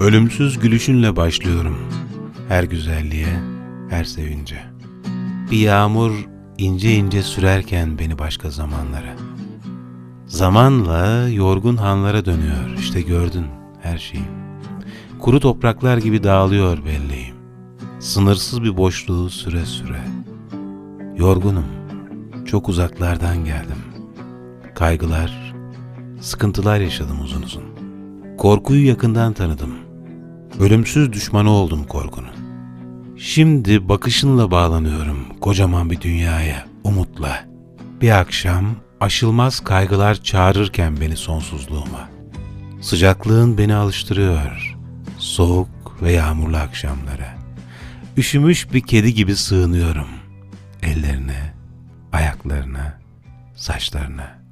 Ölümsüz gülüşünle başlıyorum her güzelliğe, her sevince. Bir yağmur ince ince sürerken beni başka zamanlara. Zamanla yorgun hanlara dönüyor, işte gördün her şeyim. Kuru topraklar gibi dağılıyor belleğim. Sınırsız bir boşluğu süre süre. Yorgunum, çok uzaklardan geldim. Kaygılar, sıkıntılar yaşadım uzun uzun. Korkuyu yakından tanıdım. Ölümsüz düşmanı oldum korkunun. Şimdi bakışınla bağlanıyorum kocaman bir dünyaya, umutla. Bir akşam aşılmaz kaygılar çağırırken beni sonsuzluğuma. Sıcaklığın beni alıştırıyor. Soğuk ve yağmurlu akşamlara. Üşümüş bir kedi gibi sığınıyorum. Ellerine, ayaklarına, saçlarına.